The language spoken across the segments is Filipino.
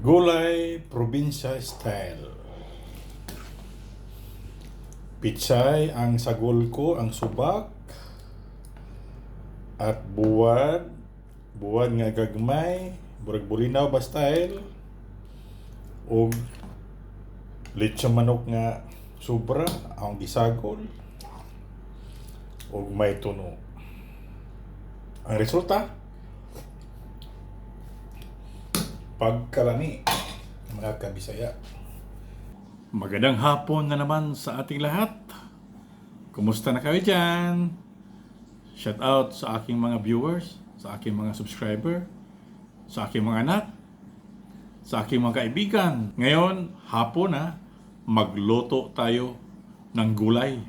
Gulay probinsya style. Pichay ang sagol ko, ang subak. At buwad. Buwad nga gagmay. Burag bulinaw ba style. O lechon manok nga sobra. Ang gisagol. O may tuno. Ang resulta, pagkalani mga kabisaya. Magandang hapon na naman sa ating lahat. Kumusta na kayo dyan? Shout out sa aking mga viewers, sa aking mga subscriber, sa aking mga anak, sa aking mga kaibigan. Ngayon, hapon na, magluto tayo ng gulay.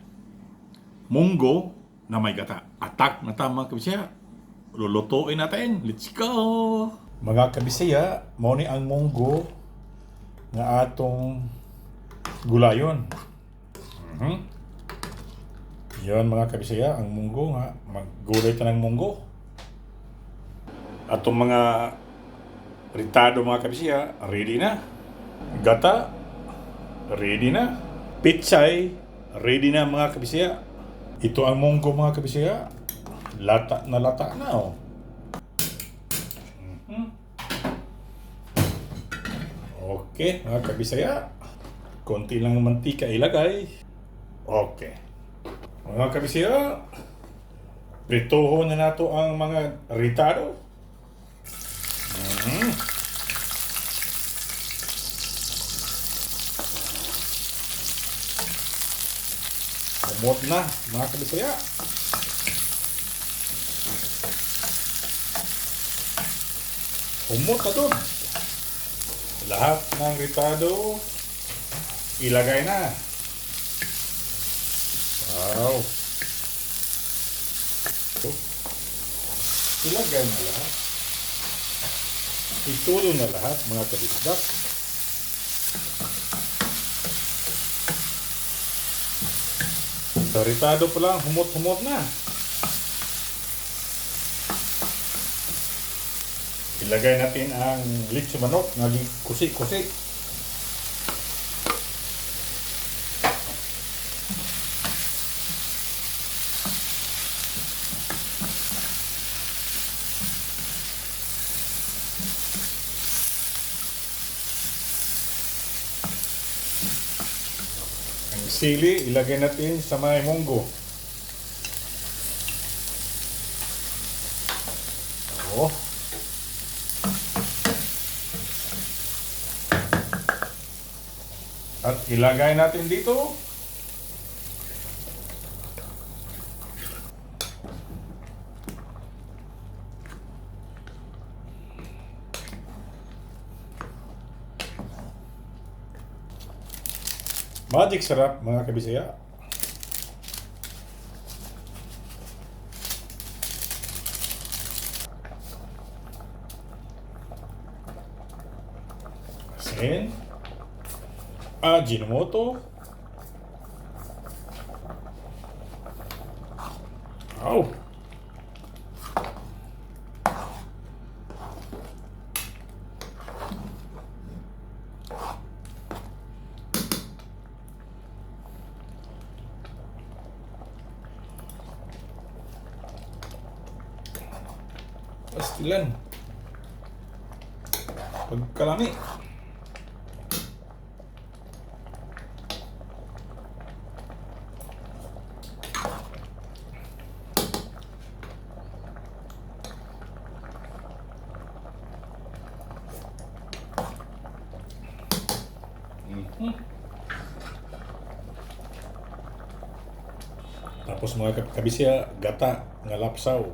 Munggo na may gata. Atak na tama kabisaya. Lulutuin natin. Let's go! Mga kabisaya, mo ni ang munggo nga atong gulayon. Mhm. Yon mga kabisaya, ang munggo nga maggulay ta ng munggo. Atong mga ritado mga kabisaya, ready na. Gata, ready na. Pichay, ready na mga kabisaya. Ito ang munggo mga kabisaya. Lata na lata na oh. Okay, mga kabisaya. Konti lang mantika ilagay. Okay. Mga kabisaya, prituho na nato ang mga ritado. Mm. Umot na, mga kabisaya. Umot na doon. Lahat ng ritado, ilagay na. Wow. Ilagay na lahat. Itulo na lahat, mga kabisdak. Sa ritado pa lang, humot-humot na. Ilagay natin ang litso manok, naging kusi-kusi. Ang sili, ilagay natin sa may munggo. Oh. At ilagay natin dito. Magic sarap mga kabisaya. Asin. Ajinomoto. Au. Pastilan. Pagkalami. Tapos mga kab- kabisya, gata nga lapsaw.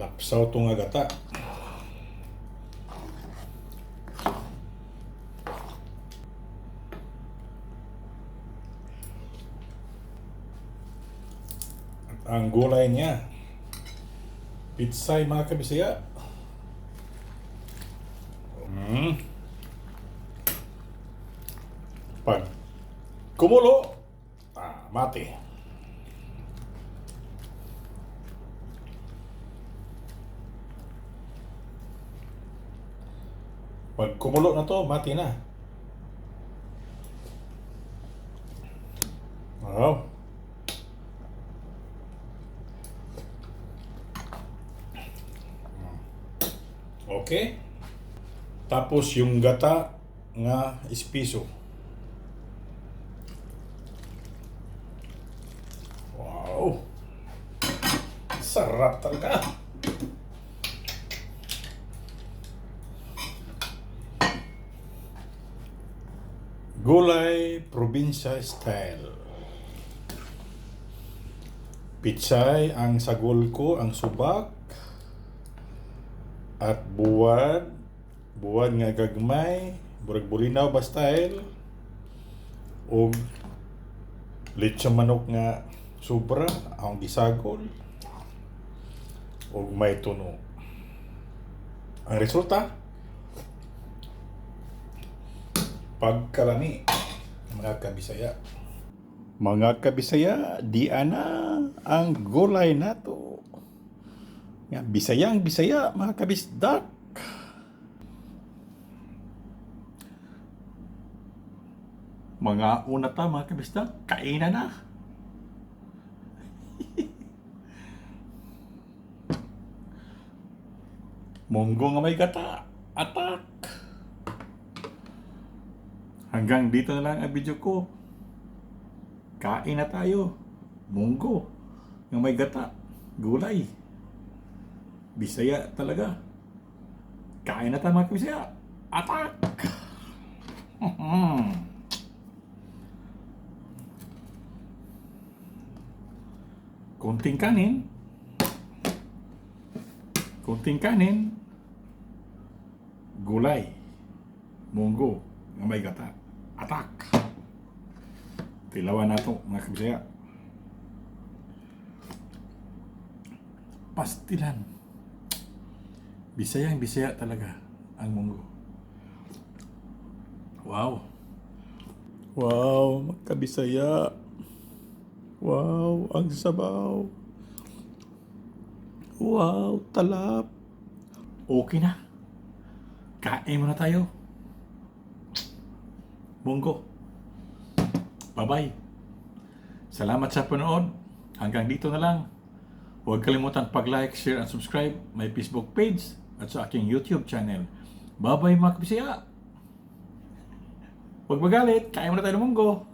Lapsaw to nga gata. At ang gulay niya, pitsay mga kabisya. Mm. Pag kumulo, ah, mati. Pag kumulo na to, mati na. Wow. Okay. Tapos yung gata nga espiso. Wow. Sarap talaga. Gulay probinsya style. Pichay ang sagol ko, ang subak. At buwad. Buwad nga gagmay. Burag bulinaw ba style. O lechon manok nga sobra. Ang gisagol. O may tuno. Ang resulta, pagkalani mga kabisaya. Mga kabisaya, di ana ang gulay nato. Nga bisaya ang bisaya mga kabisdak. Mga una ta mga kabisdak, kainan na. Munggo nga may gata. Atak! Hanggang dito na lang ang video ko. Kain na tayo. Munggo. Yung may gata. Gulay. Bisaya talaga. Kain na tayo mga kabisaya. Atak! Kunting kanin. Kunting kanin. Gulay. Munggo. Nga may gata. Atak! Tilawan na ito, mga kabisaya. Pastilan. Bisaya ang bisaya talaga ang munggo. Wow. Wow, magkabisaya. Wow, ang sabaw. Wow, talap. Okay na. Kain muna tayo. Munggo. Bye-bye. Salamat sa panood. Hanggang dito na lang. Huwag kalimutan pag-like, share, and subscribe my Facebook page at sa aking YouTube channel. Bye-bye mga kabisaya. Huwag magalit. Kain muna tayo ng munggo.